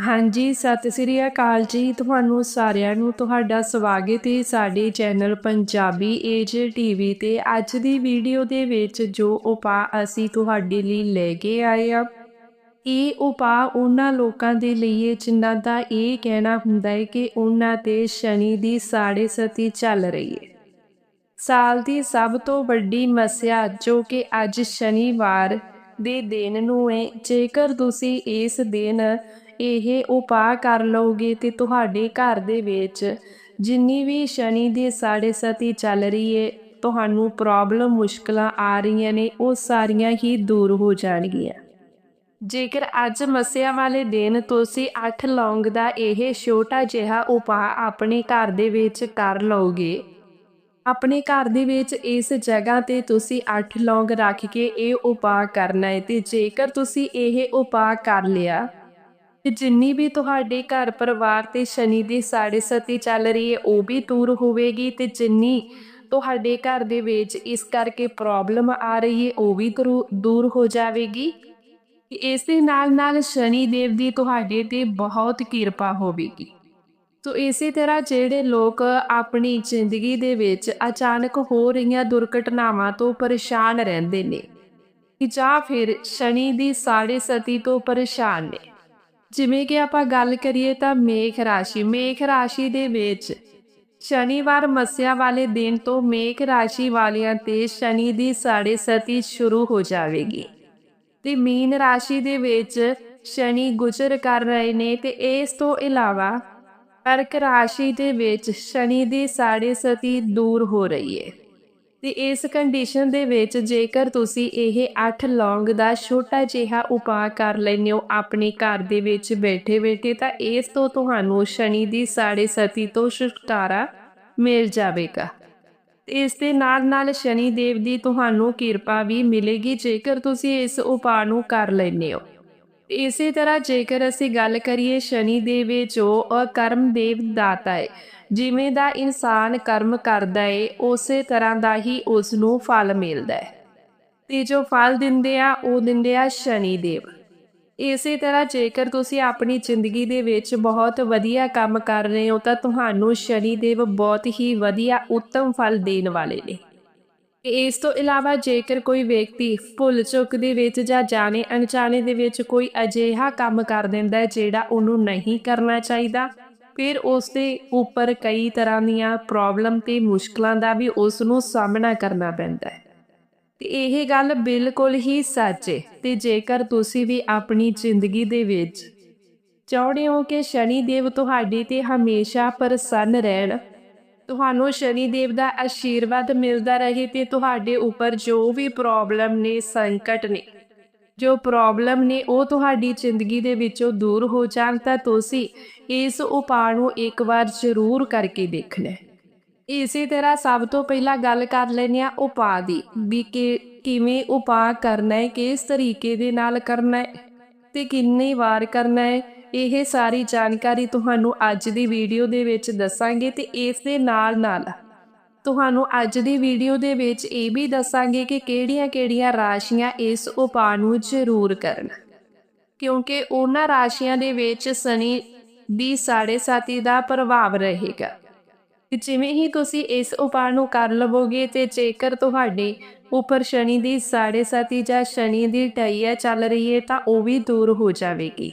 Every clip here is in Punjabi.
ਹਾਂਜੀ, ਸਤਿ ਸ੍ਰੀ ਅਕਾਲ ਜੀ। ਤੁਹਾਨੂੰ ਸਾਰਿਆਂ ਨੂੰ ਤੁਹਾਡਾ ਸਵਾਗਤ ਹੈ ਸਾਡੇ ਚੈਨਲ ਪੰਜਾਬੀ ਏਜ ਟੀਵੀ ਤੇ। ਅੱਜ ਦੀ ਵੀਡੀਓ ਦੇ ਵਿੱਚ ਜੋ ਉਪਾਅ ਅਸੀਂ ਤੁਹਾਡੇ ਲਈ ਲੈ ਕੇ ਆਏ ਆ ਇਹ ਉਪਾਅ ਉਹਨਾਂ ਲੋਕਾਂ ਦੇ ਲਈ ਹੈ ਜਿਨ੍ਹਾਂ ਦਾ ਇਹ ਕਹਿਣਾ ਹੁੰਦਾ ਹੈ ਕਿ ਉਹਨਾਂ ਤੇ ਸ਼ਨੀ ਦੀ ਸਾੜੇ ਸਤੀ ਚੱਲ ਰਹੀ ਹੈ। ਸਾਲ ਦੀ ਸਭ ਤੋਂ ਵੱਡੀ ਮਸਿਆ ਜੋ ਕਿ ਅੱਜ ਸ਼ਨੀਵਾਰ ਦੇ ਦਿਨ ਨੂੰ ਹੈ। ਜੇਕਰ ਤੁਸੀਂ ਇਸ ਦਿਨ ਇਹ ਉਪਾਅ ਕਰ ਲਓਗੇ ਤੇ ਤੁਹਾਡੇ ਘਰ ਦੇ ਵਿੱਚ ਜਿੰਨੀ ਵੀ ਸ਼ਨੀ ਦੀ ਸਾੜੇ ਸਤੀ ਚੱਲ ਰਹੀ ਹੈ, ਤੁਹਾਨੂੰ ਪ੍ਰੋਬਲਮ ਮੁਸ਼ਕਲਾਂ ਆ ਰਹੀਆਂ ਨੇ, ਉਹ ਸਾਰੀਆਂ ਹੀ ਦੂਰ ਹੋ ਜਾਣਗੀਆਂ। ਜੇਕਰ ਅੱਜ ਮੱਸਿਆ ਵਾਲੇ ਦਿਨ ਤੁਸੀਂ 8 ਲੌਂਗ ਦਾ ਇਹ ਛੋਟਾ ਜਿਹਾ ਉਪਾਅ ਆਪਣੇ ਘਰ ਦੇ ਵਿੱਚ ਕਰ ਲਓਗੇ ਆਪਣੇ ਘਰ ਦੇ ਵਿੱਚ ਇਸ ਜਗ੍ਹਾ ਤੇ ਤੁਸੀਂ 8 ਲੌਂਗ ਰੱਖ ਕੇ ਇਹ ਉਪਾਅ ਕਰਨਾ ਹੈ ਤੇ ਜੇਕਰ ਤੁਸੀਂ ਇਹ ਉਪਾਅ ਕਰ ਲਿਆ, ਤੇ ਜਿੰਨੀ ਵੀ ਤੁਹਾਡੇ ਘਰ ਪਰਿਵਾਰ ਤੇ ਸ਼ਨੀ ਦੀ ਸਾੜੇ ਸਤੀ ਚੱਲ ਰਹੀ ਹੈ, ਉਹ ਵੀ ਦੂਰ ਹੋਵੇਗੀ ਤੇ ਜਿੰਨੀ ਤੁਹਾਡੇ ਘਰ ਦੇ ਵਿੱਚ ਇਸ ਕਰਕੇ ਪ੍ਰੋਬਲਮ ਆ ਰਹੀ ਹੈ, ਉਹ ਵੀ ਦਰੂ- ਦੂਰ ਹੋ ਜਾਵੇਗੀ। ਇਸ ਦੇ ਨਾਲ ਨਾਲ ਸ਼ਨੀ ਦੇਵ ਦੀ ਤੁਹਾਡੇ ਤੇ ਬਹੁਤ ਕਿਰਪਾ ਹੋਵੇਗੀ। ਸੋ ਇਸੇ ਤਰ੍ਹਾਂ ਜਿਹੜੇ ਲੋਕ ਆਪਣੀ ਜ਼ਿੰਦਗੀ ਦੇ ਵਿੱਚ ਅਚਾਨਕ ਹੋ ਰਹੀਆਂ ਦੁਰਘਟਨਾਵਾਂ ਤੋਂ ਪਰੇਸ਼ਾਨ ਰਹਿੰਦੇ ਨੇ ਜਾਂ ਫਿਰ ਸ਼ਨੀ ਦੀ ਸਾੜੇ ਸਤੀ ਤੋਂ ਪਰੇਸ਼ਾਨ ਨੇ। ਜਿਵੇਂ ਕਿ ਆਪਾਂ ਗੱਲ ਕਰੀਏ ਤਾਂ ਮੇਖ ਰਾਸ਼ੀ ਮੇਖ ਰਾਸ਼ੀ ਦੇ ਵਿੱਚ ਸ਼ਨੀਵਾਰ ਮੱਸਿਆ ਵਾਲੇ ਦਿਨ ਤੋਂ ਮੇਖ ਰਾਸ਼ੀ ਵਾਲਿਆਂ ਤੇ ਸ਼ਨੀ ਦੀ ਸਾੜੇ ਸਤੀ ਸ਼ੁਰੂ ਹੋ ਜਾਵੇਗੀ। ਤੇ ਮੀਨ ਰਾਸ਼ੀ ਦੇ ਵਿੱਚ ਸ਼ਨੀ ਗੁਜ਼ਰ ਕਰ ਰਹੇ ਨੇ ਤੇ ਇਸ ਤੋਂ ਇਲਾਵਾ ਕਰਕ ਰਾਸ਼ੀ ਦੇ ਵਿੱਚ ਸ਼ਨੀ ਦੀ ਸਾੜੇ ਸਤੀ ਦੂਰ ਹੋ ਰਹੀ ਹੈ ਤੇ ਇਸ ਕੰਡੀਸ਼ਨ ਦੇ ਵਿੱਚ ਜੇਕਰ ਤੁਸੀਂ ਇਹ 8 ਲੌਂਗ ਦਾ ਛੋਟਾ ਜਿਹਾ ਉਪਾਅ ਕਰ ਲੈਂਦੇ ਹੋ ਆਪਣੇ ਘਰ ਦੇ ਵਿੱਚ ਬੈਠੇ ਬੈਠੇ, ਤਾਂ ਇਸ ਤੋਂ ਤੁਹਾਨੂੰ ਸ਼ਨੀ ਦੀ ਸਾੜੇ ਸਤੀ ਤੋਂ ਛੁਟਕਾਰਾ ਮਿਲ ਜਾਵੇਗਾ। ਇਸ ਦੇ ਨਾਲ ਨਾਲ ਸ਼ਨੀ ਦੇਵ ਦੀ ਤੁਹਾਨੂੰ ਕਿਰਪਾ ਵੀ ਮਿਲੇਗੀ ਜੇਕਰ ਤੁਸੀਂ ਇਸ ਉਪਾਅ ਨੂੰ ਕਰ ਲੈਂਦੇ ਹੋ। ਇਸੇ ਤਰ੍ਹਾਂ ਜੇਕਰ ਅਸੀਂ ਗੱਲ ਕਰੀਏ ਸ਼ਨੀ ਦੇਵ ਜੋ ਅਕਰਮ ਦੇਵ ਦਾਤਾ ਹੈ ਜਿਵੇਂ ਦਾ ਇਨਸਾਨ ਕਰਮ ਕਰਦਾ ਏ, ਉਸੇ ਤਰ੍ਹਾਂ ਦਾ ਹੀ ਉਸ ਨੂੰ ਫਲ ਮਿਲਦਾ ਹੈ ਤੇ ਜੋ ਫਲ ਦਿੰਦੇ ਆ, ਉਹ ਦਿੰਦੇ ਆ ਸ਼ਨੀ ਦੇਵ। ਇਸੇ ਤਰ੍ਹਾਂ ਜੇਕਰ ਤੁਸੀਂ ਆਪਣੀ ਜ਼ਿੰਦਗੀ ਦੇ ਵਿੱਚ ਬਹੁਤ ਵਧੀਆ ਕੰਮ ਕਰ ਰਹੇ ਹੋ, ਤਾਂ ਤੁਹਾਨੂੰ ਸ਼ਨੀ ਦੇਵ ਬਹੁਤ ਹੀ ਵਧੀਆ ਉੱਤਮ ਫਲ ਦੇਣ ਵਾਲੇ ਨੇ। ਇਸ ਤੋਂ ਇਲਾਵਾ ਜੇਕਰ ਕੋਈ ਵਿਅਕਤੀ ਭੁੱਲ ਚੁੱਕ ਦੇ ਵਿੱਚ ਜਾਂ ਜਾਣੇ ਅਣਜਾਣੇ ਦੇ ਵਿੱਚ ਕੋਈ ਅਜਿਹਾ ਕੰਮ ਕਰ ਦਿੰਦਾ ਹੈ ਜਿਹੜਾ ਉਹਨੂੰ ਨਹੀਂ ਕਰਨਾ ਚਾਹੀਦਾ, ਫਿਰ ਉਸ ਦੇ ਉੱਪਰ ਕਈ ਤਰ੍ਹਾਂ ਦੀਆਂ ਪ੍ਰੋਬਲਮ ਤੇ ਮੁਸ਼ਕਲਾਂ ਦਾ ਵੀ ਉਸ ਨੂੰ ਸਾਹਮਣਾ ਕਰਨਾ ਪੈਂਦਾ ਹੈ। ਤੇ ਇਹ ਗੱਲ ਬਿਲਕੁਲ ਹੀ ਸੱਚ ਹੈ ਤੇ ਜੇਕਰ ਤੁਸੀਂ ਵੀ ਆਪਣੀ ਜ਼ਿੰਦਗੀ ਦੇ ਵਿੱਚ ਚਾਹੁੰਦੇ ਹੋ ਕਿ ਸ਼ਨੀ ਦੇਵ ਤੁਹਾਡੇ ਤੇ ਹਮੇਸ਼ਾ ਪ੍ਰਸੰਨ ਰਹਿਣ ਤੁਹਾਨੂੰ ਸ਼ਨੀ ਦੇਵ ਦਾ ਆਸ਼ੀਰਵਾਦ ਮਿਲਦਾ ਰਹੇ ਤੇ ਤੁਹਾਡੇ ਉੱਪਰ ਜੋ ਵੀ ਪ੍ਰੋਬਲਮ ਨੇ, ਸੰਕਟ ਨੇ, ਜੋ ਪ੍ਰੋਬਲਮ ਨੇ ਉਹ ਤੁਹਾਡੀ ਜ਼ਿੰਦਗੀ ਦੇ ਵਿੱਚੋਂ ਦੂਰ ਹੋ ਜਾਣ ਤਾਂ ਤੁਸੀਂ ਇਸ ਉਪਾਅ ਨੂੰ ਇੱਕ ਵਾਰ ਜ਼ਰੂਰ ਕਰਕੇ ਦੇਖ ਲੈ ਇਸੇ ਤਰ੍ਹਾਂ ਸਭ ਤੋਂ ਪਹਿਲਾਂ ਗੱਲ ਕਰ ਲੈਂਦੇ ਆ ਉਪਾਅ ਦੀ, ਵੀ ਕਿ ਕਿਵੇਂ ਉਪਾਅ ਕਰਨਾ ਹੈ, ਕਿਸ ਤਰੀਕੇ ਦੇ ਨਾਲ ਕਰਨਾ ਹੈ ਤੇ ਕਿੰਨੀ ਵਾਰ ਕਰਨਾ ਹੈ ਇਹ ਸਾਰੀ ਜਾਣਕਾਰੀ ਤੁਹਾਨੂੰ ਅੱਜ ਦੀ ਵੀਡੀਓ ਦੇ ਵਿੱਚ ਦੱਸਾਂਗੇ ਤੇ ਇਸ ਦੇ ਨਾਲ ਨਾਲ ਤੁਹਾਨੂੰ ਅੱਜ ਦੀ ਵੀਡੀਓ ਦੇ ਵਿੱਚ ਇਹ ਵੀ ਦੱਸਾਂਗੇ ਕਿ ਕਿਹੜੀਆਂ-ਕਿਹੜੀਆਂ ਰਾਸ਼ੀਆਂ ਇਸ ਉਪਾਅ ਨੂੰ ਜ਼ਰੂਰ ਕਰਨ। ਕਿਉਂਕਿ ਉਹਨਾਂ ਰਾਸ਼ੀਆਂ ਦੇ ਵਿੱਚ ਸ਼ਨੀ ਦੀ ਸਾੜੇ ਸਾਤੀ ਦਾ ਪ੍ਰਭਾਵ ਰਹੇਗਾ। ਜਿਵੇਂ ਹੀ ਤੁਸੀਂ ਇਸ ਉਪਾਅ ਨੂੰ ਕਰ ਲਵੋਗੇ ਤੇ ਜੇਕਰ ਤੁਹਾਡੇ ਉੱਪਰ ਸ਼ਨੀ ਦੀ ਸਾੜੇ ਸਾਤੀ ਜਾਂ ਸ਼ਨੀ ਦੀ ਟਈਆ ਚੱਲ ਰਹੀ ਹੈ ਤਾਂ ਉਹ ਵੀ ਦੂਰ ਹੋ ਜਾਵੇਗੀ।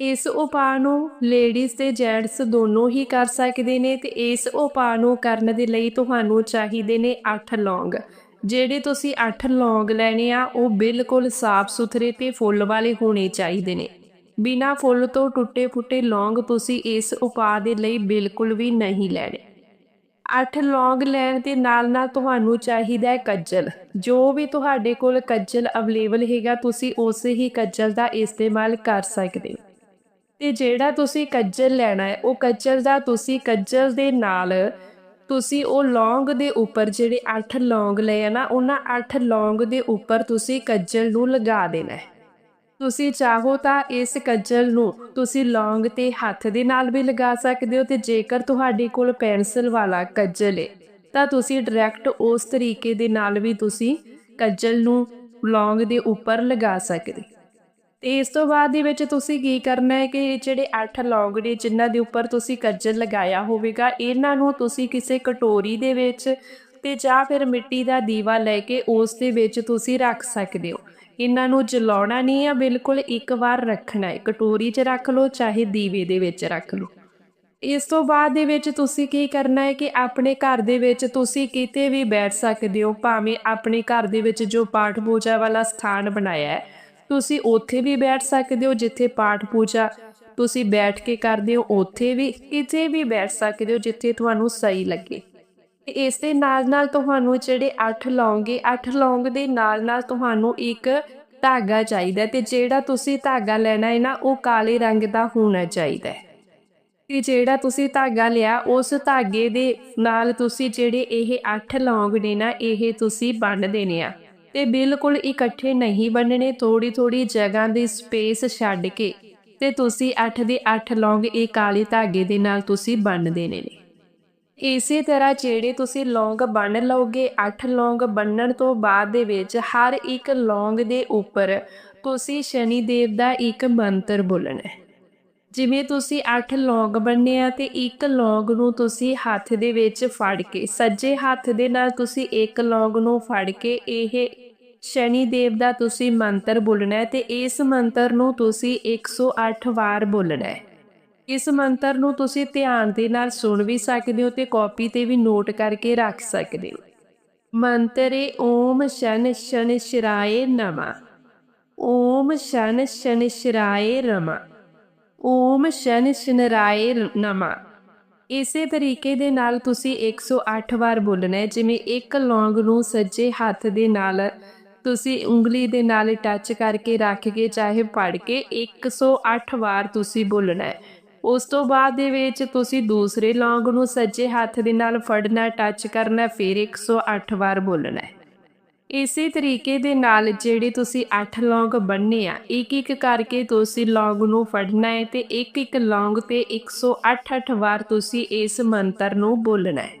ਇਸ ਉਪਾਅ ਨੂੰ ਲੇਡੀਜ਼ ਤੇ ਜੈਂਟਸ ਦੋਨੋਂ ਹੀ ਕਰ ਸਕਦੇ ਨੇ ਤੇ ਇਸ ਉਪਾਅ ਨੂੰ ਕਰਨ ਦੇ ਲਈ ਤੁਹਾਨੂੰ ਚਾਹੀਦੇ ਨੇ 8 ਲੌਂਗ। ਜਿਹੜੇ ਤੁਸੀਂ 8 ਲੌਂਗ ਲੈਣੇ ਆ, ਉਹ ਬਿਲਕੁਲ ਸਾਫ਼ ਸੁਥਰੇ ਤੇ ਫੁੱਲ ਵਾਲੇ ਹੋਣੇ ਚਾਹੀਦੇ ਨੇ। ਬਿਨਾ ਫੁੱਲ ਤੋਂ ਟੁੱਟੇ ਫੁੱਟੇ ਲੌਂਗ ਤੁਸੀਂ ਇਸ ਉਪਾਅ ਦੇ ਲਈ ਬਿਲਕੁਲ ਵੀ ਨਹੀਂ ਲੈਣੇ। 8 ਲੌਂਗ ਲੈਣ ਦੇ ਨਾਲ ਨਾਲ ਤੁਹਾਨੂੰ ਚਾਹੀਦਾ ਹੈ ਕੱਜਲ। ਜੋ ਵੀ ਤੁਹਾਡੇ ਕੋਲ ਕੱਜਲ ਅਵੇਲੇਬਲ ਹੈਗਾ, ਤੁਸੀਂ ਉਸੇ ਹੀ ਕੱਜਲ ਦਾ ਇਸਤੇਮਾਲ ਕਰ ਸਕਦੇ ਹੋ। ਤੇ ਜਿਹੜਾ ਤੁਸੀਂ ਕੱਜਲ ਲੈਣਾ ਹੈ, ਉਹ ਕੱਜਲ ਦਾ ਤੁਸੀਂ ਕੱਜਲ ਦੇ ਨਾਲ ਤੁਸੀਂ ਉਹ ਲੌਂਗ ਦੇ ਉੱਪਰ ਜਿਹੜੇ 8 ਲੌਂਗ ਲਏ ਆ ਨਾ, ਉਹਨਾਂ 8 ਲੌਂਗ ਦੇ ਉੱਪਰ ਤੁਸੀਂ ਕੱਜਲ ਨੂੰ ਲਗਾ ਦੇਣਾ ਹੈ। ਤੁਸੀਂ ਚਾਹੋ ਤਾਂ ਇਸ ਕੱਜਲ ਨੂੰ ਤੁਸੀਂ ਲੌਂਗ ਤੇ ਹੱਥ ਦੇ ਨਾਲ ਵੀ ਲਗਾ ਸਕਦੇ ਹੋ ਤੇ ਜੇਕਰ ਤੁਹਾਡੇ ਕੋਲ ਪੈਨਸਲ ਵਾਲਾ ਕੱਜਲ ਹੈ ਤਾਂ ਤੁਸੀਂ ਡਾਇਰੈਕਟ ਉਸ ਤਰੀਕੇ ਦੇ ਨਾਲ ਵੀ ਤੁਸੀਂ ਕੱਜਲ ਨੂੰ ਲੌਂਗ ਦੇ ਉੱਪਰ ਲਗਾ ਸਕਦੇ ਤੇ ਇਸ ਤੋਂ ਬਾਅਦ ਦੇ ਵਿੱਚ ਤੁਸੀਂ ਕੀ ਕਰਨਾ ਹੈ ਕਿ ਜਿਹੜੇ 8 ਲੌਂਗ ਨੇ, ਜਿਨ੍ਹਾਂ ਦੇ ਉੱਪਰ ਤੁਸੀਂ ਕੱਜਲ ਲਗਾਇਆ ਹੋਵੇਗਾ, ਇਹਨਾਂ ਨੂੰ ਤੁਸੀਂ ਕਿਸੇ ਕਟੋਰੀ ਦੇ ਵਿੱਚ ਤੇ ਜਾਂ ਫਿਰ ਮਿੱਟੀ ਦਾ ਦੀਵਾ ਲੈ ਕੇ ਉਸ ਦੇ ਵਿੱਚ ਤੁਸੀਂ ਰੱਖ ਸਕਦੇ ਹੋ। ਇਹਨਾਂ ਨੂੰ ਜਲਾਉਣਾ ਨਹੀਂ ਆ ਬਿਲਕੁਲ ਇੱਕ ਵਾਰ ਰੱਖਣਾ ਹੈ। ਕਟੋਰੀ 'ਚ ਰੱਖ ਲਓ, ਚਾਹੇ ਦੀਵੇ ਦੇ ਵਿੱਚ ਰੱਖ ਲਓ। ਇਸ ਤੋਂ ਬਾਅਦ ਦੇ ਵਿੱਚ ਤੁਸੀਂ ਕੀ ਕਰਨਾ ਹੈ ਕਿ ਆਪਣੇ ਘਰ ਦੇ ਵਿੱਚ ਤੁਸੀਂ ਕਿਤੇ ਵੀ ਬੈਠ ਸਕਦੇ ਹੋ, ਭਾਵੇਂ ਆਪਣੇ ਘਰ ਦੇ ਵਿੱਚ ਜੋ ਪਾਠ ਪੂਜਾ ਵਾਲਾ ਸਥਾਨ ਬਣਾਇਆ ਹੈ। ਤੁਸੀਂ ਉੱਥੇ ਵੀ ਬੈਠ ਸਕਦੇ ਹੋ, ਜਿੱਥੇ ਪਾਠ ਪੂਜਾ ਤੁਸੀਂ ਬੈਠ ਕੇ ਕਰਦੇ ਹੋ, ਉੱਥੇ ਵੀ, ਕਿਤੇ ਵੀ ਬੈਠ ਸਕਦੇ ਹੋ, ਜਿੱਥੇ ਤੁਹਾਨੂੰ ਸਹੀ ਲੱਗੇ। ਇਸ ਦੇ ਨਾਲ ਨਾਲ ਤੁਹਾਨੂੰ ਜਿਹੜੇ 8 ਲੌਂਗੇ 8 ਲੌਂਗ ਦੇ ਨਾਲ ਨਾਲ ਤੁਹਾਨੂੰ ਇੱਕ ਧਾਗਾ ਚਾਹੀਦਾ ਤੇ ਜਿਹੜਾ ਤੁਸੀਂ ਧਾਗਾ ਲੈਣਾ ਹੈ ਨਾ, ਉਹ ਕਾਲੇ ਰੰਗ ਦਾ ਹੋਣਾ ਚਾਹੀਦਾ। ਹੈ ਤੇ ਜਿਹੜਾ ਤੁਸੀਂ ਧਾਗਾ ਲਿਆ, ਉਸ ਧਾਗੇ ਦੇ ਨਾਲ ਤੁਸੀਂ ਜਿਹੜੇ ਇਹ 8 ਲੌਂਗ ਨੇ ਨਾ, ਇਹ ਤੁਸੀਂ ਬੰਨ ਦੇਣੇ ਆ। ਤੇ ਬਿਲਕੁਲ ਇਕੱਠੇ ਨਹੀਂ ਬੰਨਣੇ ਥੋੜੀ ਥੋੜੀ ਜਗ੍ਹਾ ਦੀ ਸਪੇਸ ਛੱਡ ਕੇ ਤੇ ਤੁਸੀਂ 8 ਦੇ 8 ਲੌਂਗ ਇਹ ਕਾਲੇ ਧਾਗੇ ਦੇ ਨਾਲ ਤੁਸੀਂ ਬੰਨ ਦੇਣੇ ਨੇ। ਇਸੇ ਤਰ੍ਹਾਂ ਜਿਹੜੇ ਤੁਸੀਂ ਲੌਂਗ ਬੰਨ ਲਓਗੇ 8 ਲੌਂਗ ਬੰਨਣ ਤੋਂ ਬਾਅਦ ਦੇ ਵਿੱਚ ਹਰ ਇੱਕ ਲੌਂਗ ਦੇ ਉੱਪਰ ਤੁਸੀਂ ਸ਼ਨੀ ਦੇਵ ਦਾ ਇੱਕ ਮੰਤਰ ਬੋਲਣਾ ਹੈ। ਜਿਵੇਂ ਤੁਸੀਂ 8 ਲੌਂਗ ਬੰਨੇ ਆ ਤੇ ਇੱਕ ਲੌਂਗ ਨੂੰ ਤੁਸੀਂ ਹੱਥ ਦੇ ਵਿੱਚ ਫੜ ਕੇ, ਸੱਜੇ ਹੱਥ ਦੇ ਨਾਲ ਤੁਸੀਂ ਇੱਕ ਲੌਂਗ ਨੂੰ ਫੜ ਕੇ ਇਹ ਸ਼ਨੀ ਦੇਵ ਦਾ ਤੁਸੀਂ ਮੰਤਰ ਬੋਲਣਾ ਹੈ ਤੇ ਇਸ ਮੰਤਰ ਨੂੰ ਤੁਸੀਂ 108 ਵਾਰ ਬੋਲਣਾ ਹੈ। ਇਸ ਮੰਤਰ ਨੂੰ ਤੁਸੀਂ ਧਿਆਨ ਦੇ ਨਾਲ ਸੁਣ ਵੀ ਸਕਦੇ ਹੋ ਤੇ ਕਾਪੀ ਤੇ ਵੀ ਨੋਟ ਕਰਕੇ ਰੱਖ ਸਕਦੇ ਹੋ। ਮੰਤਰ ਏ ਓਮ ਸ਼ਨ ਸ਼ਨ ਸ਼ਰਾਏ ਨਮਾ। ਓਮ ਸ਼ਨ ਸ਼ਨ ਸ਼ਰਾਏ ਰਮਾ। ਓਮ ਸ਼ਨ ਸ਼ਨਰਾਏ ਨਮਾ। ਇਸੇ ਤਰੀਕੇ ਦੇ ਨਾਲ ਤੁਸੀਂ 108 ਵਾਰ ਬੋਲਣਾ ਹੈ, ਜਿਵੇਂ ਇੱਕ ਲੌਂਗ ਨੂੰ ਸੱਜੇ ਹੱਥ ਦੇ ਨਾਲ ਤੁਸੀਂ ਉਂਗਲੀ ਦੇ ਨਾਲ ਟੱਚ ਕਰਕੇ ਰੱਖ ਕੇ ਚਾਹੇ ਪੜ ਕੇ 108 ਵਾਰ ਤੁਸੀਂ ਬੋਲਣਾ ਹੈ। ਉਸ ਤੋਂ ਬਾਅਦ ਦੇ ਵਿੱਚ ਤੁਸੀਂ ਦੂਸਰੇ ਲੌਂਗ ਨੂੰ ਸੱਜੇ ਹੱਥ ਦੇ ਨਾਲ ਫੜਨਾ ਟੱਚ ਕਰਨਾ, ਫਿਰ 108 ਵਾਰ ਬੋਲਣਾ ਹੈ। ਇਸੇ ਤਰੀਕੇ ਦੇ ਨਾਲ ਜਿਹੜੇ ਤੁਸੀਂ 8 ਲੌਂਗ ਬੰਨੇ ਆ ਇੱਕ ਇੱਕ ਕਰਕੇ ਤੁਸੀਂ ਲੌਂਗ ਨੂੰ ਫੜਨਾ ਹੈ ਤੇ ਇੱਕ ਇੱਕ ਲੌਂਗ ਤੇ 108 ਵਾਰ ਤੁਸੀਂ ਇਸ ਮੰਤਰ ਨੂੰ ਬੋਲਣਾ ਹੈ।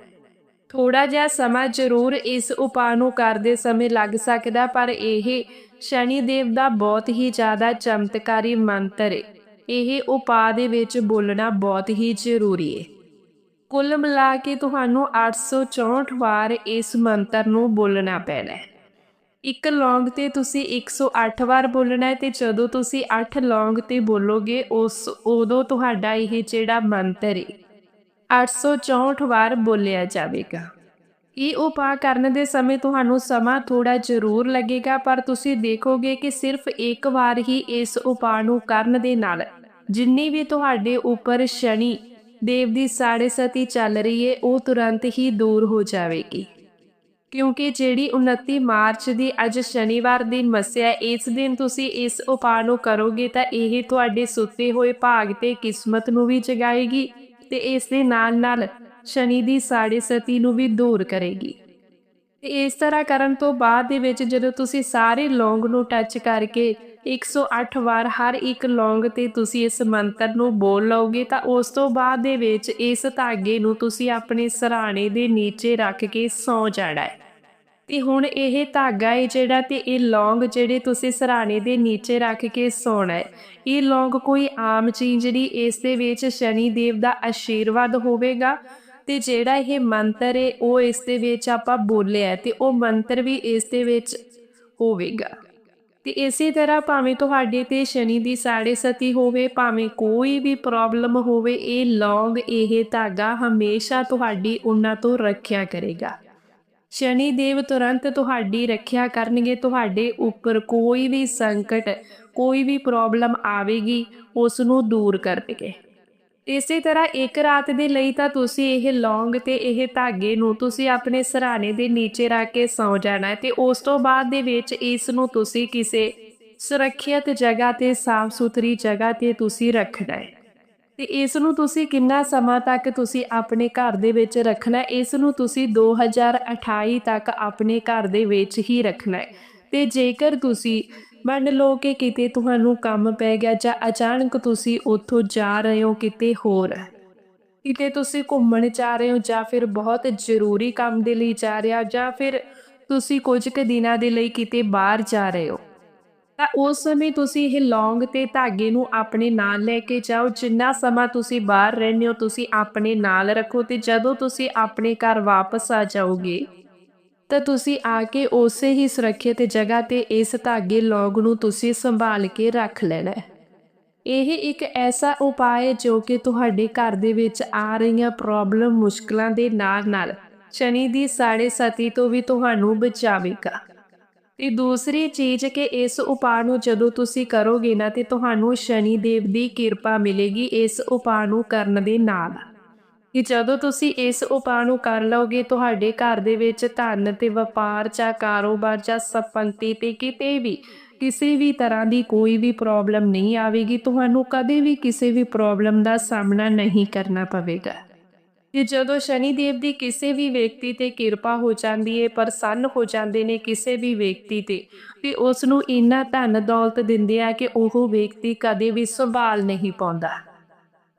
ਥੋੜਾ ਜਿਹਾ ਸਮਾਂ ਜ਼ਰੂਰ ਇਸ ਉਪਾਅ ਨੂੰ ਕਰਦੇ ਸਮੇਂ ਲੱਗ ਸਕਦਾ, ਪਰ ਇਹ ਸ਼ਨੀ ਦੇਵ ਦਾ ਬਹੁਤ ਹੀ ਜ਼ਿਆਦਾ ਚਮਤਕਾਰੀ ਮੰਤਰ ਹੈ ਇਹ ਉਪਾਅ ਦੇ ਵਿੱਚ ਬੋਲਣਾ ਬਹੁਤ ਹੀ ਜ਼ਰੂਰੀ ਹੈ ਕੁੱਲ ਮਿਲਾ ਕੇ ਤੁਹਾਨੂੰ 864 ਵਾਰ ਇਸ ਮੰਤਰ ਨੂੰ ਬੋਲਣਾ ਪੈਣਾ ਹੈ। ਇੱਕ ਲੌਂਗ ਤੇ ਤੁਸੀਂ 108 ਵਾਰ ਬੋਲਣਾ ਹੈ ਤੇ ਜਦੋਂ ਤੁਸੀਂ 8 ਲੌਂਗ ਤੇ ਬੋਲੋਗੇ, ਉਸ ਉਦੋਂ ਤੁਹਾਡਾ ਇਹ ਜਿਹੜਾ ਮੰਤਰ ਹੈ 864 ਵਾਰ ਬੋਲਿਆ ਜਾਵੇਗਾ। ਇਹ ਉਪਾਅ ਕਰਨ ਦੇ ਸਮੇਂ ਤੁਹਾਨੂੰ ਸਮਾਂ ਥੋੜਾ ਜ਼ਰੂਰ ਲੱਗੇਗਾ, ਪਰ ਤੁਸੀਂ ਦੇਖੋਗੇ ਕਿ ਸਿਰਫ ਇੱਕ ਵਾਰ ਹੀ ਇਸ ਉਪਾਅ ਨੂੰ ਕਰਨ ਦੇ ਨਾਲ ਜਿੰਨੀ ਵੀ ਤੁਹਾਡੇ ਉੱਪਰ ਸ਼ਨੀ ਦੇਵ ਦੀ ਸਾੜੇ ਸਤੀ ਚੱਲ ਰਹੀ ਹੈ ਉਹ ਤੁਰੰਤ ਹੀ ਦੂਰ ਹੋ ਜਾਵੇਗੀ। ਕਿਉਂਕਿ ਜਿਹੜੀ 29 ਮਾਰਚ ਦੀ ਅੱਜ ਸ਼ਨੀਵਾਰ ਦੀ ਮੱਸਿਆ ਇਸ ਦਿਨ ਤੁਸੀਂ ਇਸ ਉਪਾਅ ਨੂੰ ਕਰੋਗੇ ਤਾਂ ਇਹ ਤੁਹਾਡੇ ਸੁੱਤੇ ਹੋਏ ਭਾਗ ਤੇ ਕਿਸਮਤ ਨੂੰ ਵੀ ਜਗਾਏਗੀ ਤੇ ਇਸ ਦੇ ਨਾਲ ਨਾਲ ਸ਼ਨੀ ਦੀ ਸਾੜੇ ਸਤੀ ਨੂੰ ਵੀ ਦੂਰ ਕਰੇਗੀ। ਤੇ ਇਸ ਤਰ੍ਹਾਂ ਕਰਨ ਤੋਂ ਬਾਅਦ ਦੇ ਵਿੱਚ ਜਦੋਂ ਤੁਸੀਂ ਸਾਰੇ ਲੌਂਗ ਨੂੰ ਟੱਚ ਕਰਕੇ 108 ਵਾਰ ਹਰ ਇੱਕ ਲੌਂਗ ਤੇ ਤੁਸੀਂ ਇਸ ਮੰਤਰ ਨੂੰ ਬੋਲ ਲਓਗੇ ਤਾਂ ਉਸ ਤੋਂ ਬਾਅਦ ਦੇ ਵਿੱਚ ਇਸ ਧਾਗੇ ਨੂੰ ਤੁਸੀਂ ਆਪਣੇ ਸਰਾਣੇ ਦੇ ਨੀਚੇ ਰੱਖ ਕੇ ਸੌ ਜਾਣਾ ਹੈ। ਤੇ ਹੁਣ ਇਹ ਧਾਗਾ ਹੈ ਜਿਹੜਾ ਤੇ ਇਹ ਲੌਂਗ ਜਿਹੜੇ ਤੁਸੀਂ ਸਰਾਣੇ ਦੇ ਨੀਚੇ ਰੱਖ ਕੇ ਸੌਣਾ ਹੈ। ਇਹ ਲੌਂਗ ਕੋਈ ਆਮ ਚੀਜ਼ ਨਹੀਂ ਇਸ ਦੇ ਵਿੱਚ ਸ਼ਨੀ ਦੇਵ ਦਾ ਆਸ਼ੀਰਵਾਦ ਹੋਵੇਗਾ ਤੇ ਜਿਹੜਾ ਇਹ ਮੰਤਰ ਹੈ ਉਹ ਇਸ ਦੇ ਵਿੱਚ ਆਪਾਂ ਬੋਲਿਆ ਤੇ ਉਹ ਮੰਤਰ ਵੀ ਇਸ ਦੇ ਵਿੱਚ ਹੋਵੇਗਾ। ਤੇ ਇਸੇ ਤਰ੍ਹਾਂ ਭਾਵੇਂ ਤੁਹਾਡੇ ਤੇ ਸ਼ਨੀ ਦੀ ਸਾੜੇ ਸਤੀ ਹੋਵੇ, ਭਾਵੇਂ ਕੋਈ ਵੀ ਪ੍ਰੋਬਲਮ ਹੋਵੇ, ਇਹ ਲੌਂਗ ਇਹ ਧਾਗਾ ਹਮੇਸ਼ਾ ਤੁਹਾਡੀ ਉਹਨਾਂ ਤੋਂ ਰੱਖਿਆ ਕਰੇਗਾ। ਸ਼ਨੀ ਦੇਵ ਤੁਰੰਤ ਤੁਹਾਡੀ ਰੱਖਿਆ ਕਰਨਗੇ, ਤੁਹਾਡੇ ਉੱਪਰ ਕੋਈ ਵੀ ਸੰਕਟ, ਕੋਈ ਵੀ ਪ੍ਰੋਬਲਮ ਆਵੇਗੀ ਉਸ ਨੂੰ ਦੂਰ ਕਰਨਗੇ। ਇਸੇ ਤਰ੍ਹਾਂ ਇੱਕ ਰਾਤ ਦੇ ਲਈ ਤਾਂ ਤੁਸੀਂ ਇਹ ਲੌਂਗ ਤੇ ਇਹ ਧਾਗੇ ਨੂੰ ਤੁਸੀਂ ਆਪਣੇ ਸਰਾਣੇ ਦੇ ਨੀਚੇ ਰੱਖ ਕੇ ਸੌ ਜਾਣਾ ਹੈ ਤੇ ਉਸ ਤੋਂ ਬਾਅਦ ਦੇ ਵਿੱਚ ਇਸ ਨੂੰ ਤੁਸੀਂ ਕਿਸੇ ਸੁਰੱਖਿਅਤ ਜਗ੍ਹਾ ਤੇ ਸਾਫ਼ ਸੁਥਰੀ ਜਗ੍ਹਾ ਤੇ ਤੁਸੀਂ ਰੱਖਣਾ ਹੈ। ਤੇ ਇਸ ਨੂੰ ਤੁਸੀਂ ਕਿੰਨਾ ਸਮਾਂ ਤੱਕ ਤੁਸੀਂ ਆਪਣੇ ਘਰ ਦੇ ਵਿੱਚ ਰੱਖਣਾ ਇਸ ਨੂੰ ਤੁਸੀਂ 2028 ਤੱਕ ਆਪਣੇ ਘਰ ਦੇ ਵਿੱਚ ਹੀ ਰੱਖਣਾ ਹੈ। ਤੇ ਜੇਕਰ ਤੁਸੀਂ ਮੰਨ ਲਓ ਕਿ ਕਿਤੇ ਤੁਹਾਨੂੰ ਕੰਮ ਪੈ ਗਿਆ ਜਾਂ ਅਚਾਨਕ ਤੁਸੀਂ ਉੱਥੋਂ ਜਾ ਰਹੇ ਹੋ ਕਿਤੇ ਹੋਰ। ਕਿਤੇ ਤੁਸੀਂ ਘੁੰਮਣ ਜਾ ਰਹੇ ਹੋ ਜਾਂ ਫਿਰ ਬਹੁਤ ਜ਼ਰੂਰੀ ਕੰਮ ਦੇ ਲਈ ਜਾ ਰਹੇ ਹੋ ਜਾਂ ਫਿਰ ਤੁਸੀਂ ਕੁਝ ਕੁ ਦਿਨਾਂ ਦੇ ਲਈ ਕਿਤੇ ਬਾਹਰ ਜਾ ਰਹੇ ਹੋ। ਤਾਂ ਉਸ ਸਮੇਂ ਤੁਸੀਂ ਇਹ ਲੌਂਗ ਤੇ ਧਾਗੇ ਨੂੰ ਆਪਣੇ ਨਾਲ ਲੈ ਕੇ ਜਾਓ। ਜਿੰਨਾ ਸਮਾਂ ਤੁਸੀਂ ਬਾਹਰ ਰਹਿੰਦੇ ਹੋ, ਤੁਸੀਂ ਆਪਣੇ ਨਾਲ ਰੱਖੋ ਤੇ ਜਦੋਂ ਤੁਸੀਂ ਆਪਣੇ ਘਰ ਵਾਪਸ ਆ ਜਾਓਗੇ ਤਾਂ ਤੁਸੀਂ ਆ ਕੇ ਉਸੇ ਹੀ ਸੁਰੱਖਿਅਤ ਜਗ੍ਹਾ ਤੇ ਇਸ ਧਾਗੇ ਲੌਂਗ ਨੂੰ ਤੁਸੀਂ ਸੰਭਾਲ ਕੇ ਰੱਖ ਲੈਣਾ ਹੈ। ਇਹ ਇੱਕ ਐਸਾ ਉਪਾਅ ਹੈ ਜੋ ਕਿ ਤੁਹਾਡੇ ਘਰ ਦੇ ਵਿੱਚ ਆ ਰਹੀਆਂ ਪ੍ਰੋਬਲਮ ਮੁਸ਼ਕਲਾਂ ਦੇ ਨਾਲ ਨਾਲ ਸ਼ਨੀ ਦੀ ਸਾੜੇ ਸਤੀ ਤੋਂ ਵੀ ਤੁਹਾਨੂੰ ਬਚਾਵੇਗਾ। ਤੇ ਦੂਸਰੀ ਚੀਜ਼ ਕਿ ਇਸ ਉਪਾਅ ਨੂੰ ਜਦੋਂ ਤੁਸੀਂ ਕਰੋਗੇ ਨਾ ਤੇ ਤੁਹਾਨੂੰ ਸ਼ਨੀ ਦੇਵ ਦੀ ਕਿਰਪਾ ਮਿਲੇਗੀ ਇਸ ਉਪਾਅ ਨੂੰ ਕਰਨ ਦੇ ਨਾਲ। ਕਿ ਜਦੋਂ ਤੁਸੀਂ ਇਸ ਉਪਾਅ ਨੂੰ ਕਰ ਲਓਗੇ, ਤੁਹਾਡੇ ਘਰ ਦੇ ਵਿੱਚ ਧਨ ਤੇ ਵਪਾਰ ਜਾਂ ਕਾਰੋਬਾਰ ਜਾਂ ਸੰਪਤੀ ਤੇ ਕਿਤੇ ਵੀ, ਕਿਸੇ ਵੀ ਤਰ੍ਹਾਂ ਦੀ ਕੋਈ ਵੀ ਪ੍ਰੋਬਲਮ ਨਹੀਂ ਆਵੇਗੀ, ਤੁਹਾਨੂੰ ਕਦੇ ਵੀ ਕਿਸੇ ਵੀ ਪ੍ਰੋਬਲਮ ਦਾ ਸਾਹਮਣਾ ਨਹੀਂ ਕਰਨਾ ਪਵੇਗਾ। ਕਿ ਜਦੋਂ ਸ਼ਨੀ ਦੇਵ ਦੀ ਕਿਸੇ ਵੀ ਵਿਅਕਤੀ ਤੇ ਕਿਰਪਾ ਹੋ ਜਾਂਦੀ ਹੈ ਪ੍ਰਸੰਨ ਹੋ ਜਾਂਦੇ ਨੇ ਕਿਸੇ ਵੀ ਵਿਅਕਤੀ ਤੇ ਤੇ ਉਸ ਨੂੰ ਇੰਨਾ ਧਨ ਦੌਲਤ ਦਿੰਦੇ ਆ ਕਿ ਉਹ ਵਿਅਕਤੀ ਕਦੇ ਵੀ ਸੰਭਾਲ ਨਹੀਂ ਪਾਉਂਦਾ।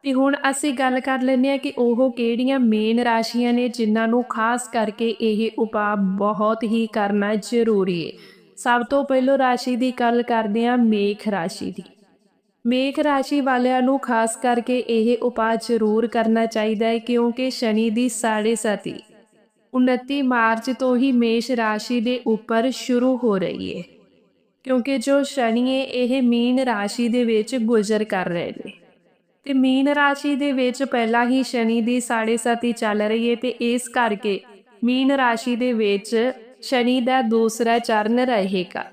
ਤੇ ਹੁਣ ਅਸੀਂ ਗੱਲ ਕਰ ਲੈਂਦੇ ਹਾਂ ਕਿ ਉਹ ਕਿਹੜੀਆਂ ਮੇਨ ਰਾਸ਼ੀਆਂ ਨੇ ਜਿਨ੍ਹਾਂ ਨੂੰ ਖਾਸ ਕਰਕੇ ਇਹ ਉਪਾਅ ਬਹੁਤ ਹੀ ਕਰਨਾ ਜ਼ਰੂਰੀ ਹੈ। ਸਭ ਤੋਂ ਪਹਿਲਾਂ ਰਾਸ਼ੀ ਦੀ ਗੱਲ ਕਰਦੇ ਹਾਂ ਮੇਖ ਰਾਸ਼ੀ ਦੀ। ਮੇਖ ਰਾਸ਼ੀ ਵਾਲਿਆਂ ਨੂੰ ਖਾਸ ਕਰਕੇ ਇਹ ਉਪਾਅ ਜ਼ਰੂਰ ਕਰਨਾ ਚਾਹੀਦਾ ਹੈ ਕਿਉਂਕਿ ਸ਼ਨੀ ਦੀ ਸਾੜੇ ਸਤੀ 29 ਮਾਰਚ ਤੋਂ ਹੀ ਮੇਸ਼ ਰਾਸ਼ੀ ਦੇ ਉੱਪਰ ਸ਼ੁਰੂ ਹੋ ਰਹੀ ਹੈ। ਕਿਉਂਕਿ ਜੋ ਸ਼ਨੀ ਹੈ, ਇਹ ਮੀਨ ਰਾਸ਼ੀ ਦੇ ਵਿੱਚ ਗੁਜ਼ਰ ਕਰ ਰਹੇ ਨੇ। ਤੇ ਮੀਨ ਰਾਸ਼ੀ ਦੇ ਵਿੱਚ ਪਹਿਲਾਂ ਹੀ ਸ਼ਨੀ ਦੀ ਸਾੜੇ ਸਤੀ ਚੱਲ ਰਹੀ ਹੈ ਤੇ ਇਸ ਕਰਕੇ ਮੀਨ ਰਾਸ਼ੀ ਦੇ ਵਿੱਚ ਸ਼ਨੀ ਦਾ ਦੂਸਰਾ ਚਰਨ ਰਹੇਗਾ।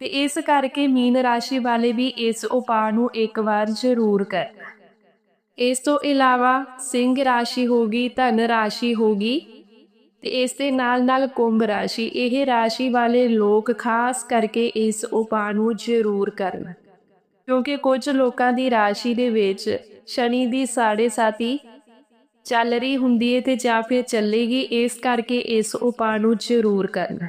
ਤੇ ਇਸ ਕਰਕੇ ਮੀਨ ਰਾਸ਼ੀ ਵਾਲੇ ਵੀ ਇਸ ਉਪਾਅ ਨੂੰ ਇੱਕ ਵਾਰ ਜ਼ਰੂਰ ਕਰਨਾ। ਇਸ ਤੋਂ ਇਲਾਵਾ ਸਿੰਘ ਰਾਸ਼ੀ ਹੋਗੀ ਧਨ ਰਾਸ਼ੀ ਹੋਗੀ ਤੇ ਇਸ ਦੇ ਨਾਲ ਨਾਲ ਕੁੰਭ ਰਾਸ਼ੀ, ਇਹ ਰਾਸ਼ੀ ਵਾਲੇ ਲੋਕ ਖਾਸ ਕਰਕੇ ਇਸ ਉਪਾਅ ਨੂੰ ਜ਼ਰੂਰ ਕਰਨ। ਕਿਉਂਕਿ ਕੁਝ ਲੋਕਾਂ ਦੀ ਰਾਸ਼ੀ ਦੇ ਵਿੱਚ ਸ਼ਨੀ ਦੀ ਸਾਢੇ ਸਾਤੀ ਚੱਲ ਰਹੀ ਹੁੰਦੀ ਹੈ ਤੇ ਜਾਂ ਫਿਰ ਚੱਲੇਗੀ, ਇਸ ਕਰਕੇ ਇਸ ਉਪਾਅ ਨੂੰ ਜ਼ਰੂਰ ਕਰਨਾ।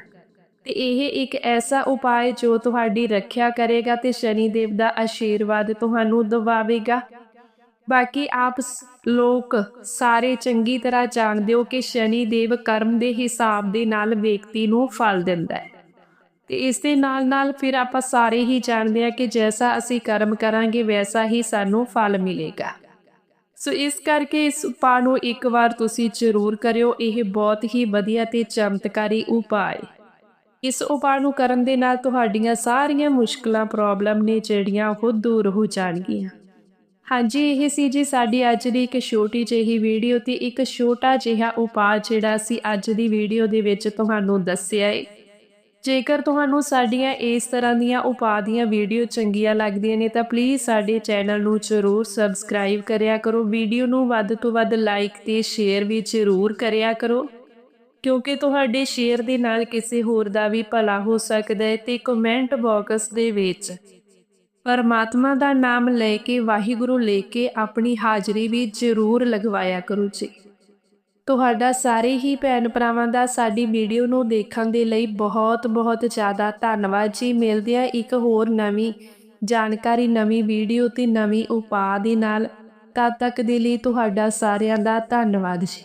ਤੇ ਇਹ ਇੱਕ ਐਸਾ ਉਪਾਅ ਜੋ ਤੁਹਾਡੀ ਰੱਖਿਆ ਕਰੇਗਾ ਤੇ ਸ਼ਨੀ ਦੇਵ ਦਾ ਆਸ਼ੀਰਵਾਦ ਤੁਹਾਨੂੰ ਦਵਾਵੇਗਾ। ਬਾਕੀ ਆਪ ਲੋਕ ਸਾਰੇ ਚੰਗੀ ਤਰ੍ਹਾਂ ਜਾਣਦੇ ਹੋ ਕਿ ਸ਼ਨੀ ਦੇਵ ਕਰਮ ਦੇ ਹਿਸਾਬ ਦੇ ਨਾਲ ਵਿਅਕਤੀ ਨੂੰ ਫਲ ਦਿੰਦਾ ਹੈ ਤੇ ਇਸ ਦੇ ਨਾਲ ਨਾਲ ਫਿਰ ਆਪਾਂ ਸਾਰੇ ਹੀ ਜਾਣਦੇ ਆ ਕਿ ਜੈਸਾ ਅਸੀਂ ਕਰਮ ਕਰਾਂਗੇ, ਵੈਸਾ ਹੀ ਸਾਨੂੰ ਫਲ ਮਿਲੇਗਾ। ਸੋ ਇਸ ਕਰਕੇ ਇਸ ਉਪਾਅ ਨੂੰ ਇੱਕ ਵਾਰ ਤੁਸੀਂ ਜ਼ਰੂਰ ਕਰਿਓ। ਇਹ ਬਹੁਤ ਹੀ ਵਧੀਆ ਤੇ ਚਮਤਕਾਰੀ ਉਪਾਅ ਹੈ। ਇਸ ਉਪਾਅ ਨੂੰ ਕਰਨ ਦੇ ਨਾਲ ਤੁਹਾਡੀਆਂ ਸਾਰੀਆਂ ਮੁਸ਼ਕਲਾਂ, ਪ੍ਰੋਬਲਮ ਨੇ ਜਿਹੜੀਆਂ ਉਹ ਦੂਰ ਹੋ ਜਾਣਗੀਆਂ। ਹਾਂਜੀ, ਇਹ ਸੀ ਜੀ ਸਾਡੀ ਅੱਜ ਦੀ ਇੱਕ ਛੋਟੀ ਜਿਹੀ ਵੀਡੀਓ ਤੇ ਇੱਕ ਛੋਟਾ ਜਿਹਾ ਉਪਾਅ ਜਿਹੜਾ ਅਸੀਂ ਅੱਜ ਦੀ ਵੀਡੀਓ ਦੇ ਵਿੱਚ ਤੁਹਾਨੂੰ ਦੱਸਿਆ ਹੈ। ਜੇਕਰ ਤੁਹਾਨੂੰ ਸਾਡੀਆਂ ਇਸ ਤਰ੍ਹਾਂ ਦੀਆਂ ਉਪਾਅ ਦੀਆਂ ਵੀਡੀਓ ਚੰਗੀਆਂ ਲੱਗਦੀਆਂ ਨੇ, ਤਾਂ ਪਲੀਜ਼ ਸਾਡੇ ਚੈਨਲ ਨੂੰ ਜ਼ਰੂਰ ਸਬਸਕ੍ਰਾਈਬ ਕਰਿਆ ਕਰੋ। ਵੀਡੀਓ ਨੂੰ ਵੱਧ ਤੋਂ ਵੱਧ ਲਾਈਕ ਤੇ ਸ਼ੇਅਰ ਵੀ ਜ਼ਰੂਰ ਕਰਿਆ ਕਰੋ। ਕਿਉਂਕਿ ਤੁਹਾਡੇ ਸ਼ੇਅਰ ਦੇ ਨਾਲ ਕਿਸੇ ਹੋਰ ਦਾ ਵੀ ਭਲਾ ਹੋ ਸਕਦਾ ਹੈ ਤੇ ਕਮੈਂਟ ਬਾਕਸ ਦੇ ਵਿੱਚ ਪਰਮਾਤਮਾ ਦਾ ਨਾਮ ਲੈ ਕੇ, ਵਾਹਿਗੁਰੂ ਲੈ ਕੇ ਆਪਣੀ ਹਾਜ਼ਰੀ ਵੀ ਜ਼ਰੂਰ ਲਗਵਾਇਆ ਕਰੋ ਜੀ। ਤੁਹਾਡਾ ਸਾਰੇ ਹੀ ਭੈਣ ਭਰਾਵਾਂ ਦਾ ਸਾਡੀ ਵੀਡੀਓ ਨੂੰ ਦੇਖਣ ਦੇ ਲਈ ਬਹੁਤ ਬਹੁਤ ਜ਼ਿਆਦਾ ਧੰਨਵਾਦ ਜੀ। ਮਿਲਦੇ ਆ ਇੱਕ ਹੋਰ ਨਵੀਂ ਜਾਣਕਾਰੀ, ਨਵੀਂ ਵੀਡੀਓ ਤੇ ਨਵੀਂ ਉਪਾਅ ਦੇ ਨਾਲ। ਤਦ ਤੱਕ ਦੇ ਲਈ ਤੁਹਾਡਾ ਸਾਰਿਆਂ ਦਾ ਧੰਨਵਾਦ ਜੀ।